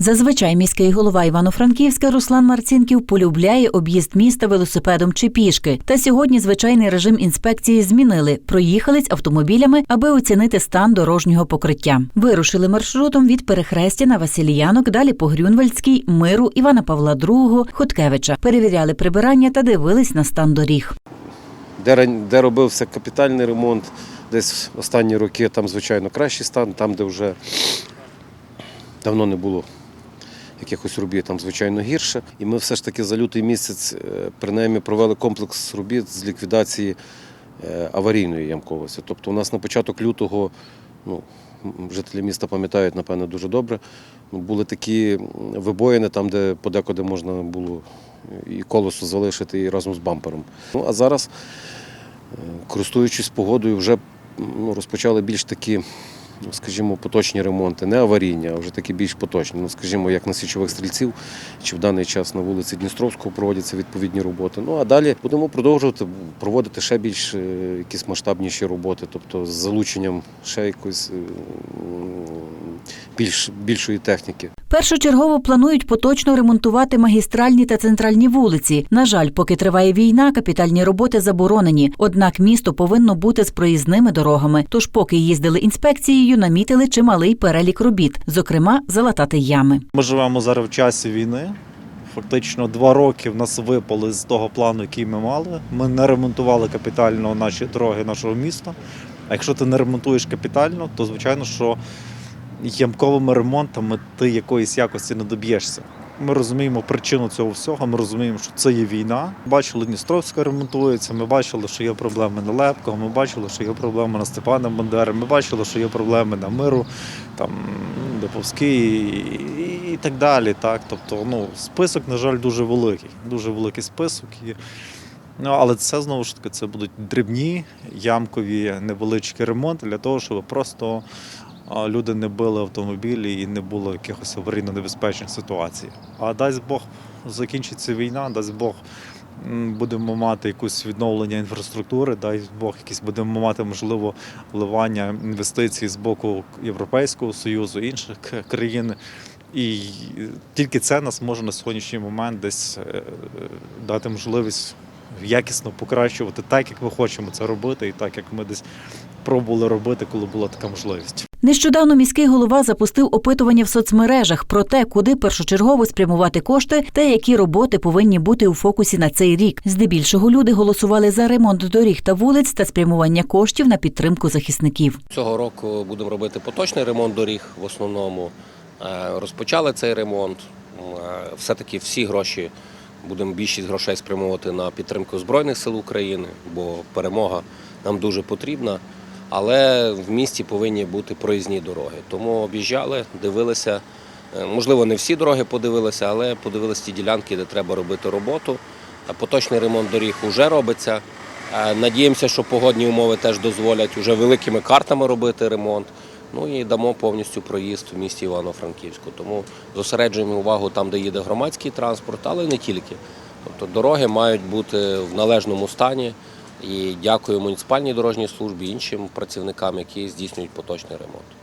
Зазвичай міський голова Івано-Франківська Руслан Марцінків полюбляє об'їзд міста велосипедом чи пішки. Та сьогодні звичайний режим інспекції змінили. Проїхались автомобілями, аби оцінити стан дорожнього покриття. Вирушили маршрутом від перехрестя на Василіянок, далі по Грюнвальдській, Миру, Івана Павла II, Хоткевича. Перевіряли прибирання та дивились на стан доріг. де, де робився капітальний ремонт, десь останні роки там, звичайно, кращий стан, там, де вже давно не було якихось робіт, там, звичайно, гірше. І ми все ж таки за лютий місяць е, принаймні провели комплекс робіт з ліквідації е, аварійної ямковості. Тобто у нас на початок лютого, ну, жителі міста пам'ятають, напевно, дуже добре. ну, Були такі вибоїни, там, де подекуди можна було і колесо залишити і разом з бампером. Ну, а зараз Е, користуючись погодою, вже ну, розпочали більш такі, скажімо, поточні ремонти, не аварійні, а вже такі більш поточні. Ну, скажімо, як на січових стрільців, чи в даний час на вулиці Дністровського проводяться відповідні роботи. Ну а далі будемо продовжувати проводити ще більш е, якісь масштабніші роботи, тобто з залученням ще якоїсь е, більш, більшої техніки. Першочергово планують поточно ремонтувати магістральні та центральні вулиці. На жаль, поки триває війна, капітальні роботи заборонені. Однак місто повинно бути з проїзними дорогами. Тож, поки їздили інспекцією, намітили чималий перелік робіт, зокрема, залатати ями. Ми живемо зараз в часі війни. Фактично два роки в нас випали з того плану, який ми мали. Ми не ремонтували капітально наші дороги нашого міста. А якщо ти не ремонтуєш капітально, то звичайно, що ямковими ремонтами ти якоїсь якості не доб'єшся. Ми розуміємо причину цього всього. Ми розуміємо, що це є війна. Бачили, Дністровська ремонтується. Ми бачили, що є проблеми на Лепкого. Ми бачили, що є проблеми на Степана Бандери. Ми бачили, що є проблеми на миру, там Деповський і, і так далі. Так, тобто, ну список, на жаль, дуже великий. Дуже великий список. І, ну, але це знову ж таки це будуть дрібні, ямкові, невеличкі ремонти для того, щоб просто люди не били автомобілі і не було якихось аварійно-небезпечних ситуацій. А дасть Бог закінчиться війна, дасть Бог. Будемо мати якусь відновлення інфраструктури, дай Бог, якісь будемо мати можливо вливання інвестицій з боку Європейського союзу, інших країн. І тільки це нас може на сьогоднішній момент десь е, дати можливість якісно покращувати так, як ми хочемо це робити, і так як ми десь пробували робити, коли була така можливість. Нещодавно міський голова запустив опитування в соцмережах про те, куди першочергово спрямувати кошти та які роботи повинні бути у фокусі на цей рік. Здебільшого люди голосували за ремонт доріг та вулиць та спрямування коштів на підтримку захисників. Цього року будемо робити поточний ремонт доріг в основному. Е, Розпочали цей ремонт. Е, Все-таки всі гроші будемо більшість грошей спрямовувати на підтримку Збройних сил України, бо перемога нам дуже потрібна. Але в місті повинні бути проїзні дороги. Тому об'їжджали, дивилися. Е, Можливо, не всі дороги подивилися, але подивилися ті ділянки, де треба робити роботу. Поточний ремонт доріг вже робиться. Надіємося, що погодні умови теж дозволять вже великими картами робити ремонт. Ну і дамо повністю проїзд в місті Івано-Франківську. Тому зосереджуємо увагу там, де їде громадський транспорт, але не тільки. Тобто дороги мають бути в належному стані. І дякую муніципальній дорожній службі, іншим працівникам, які здійснюють поточний ремонт.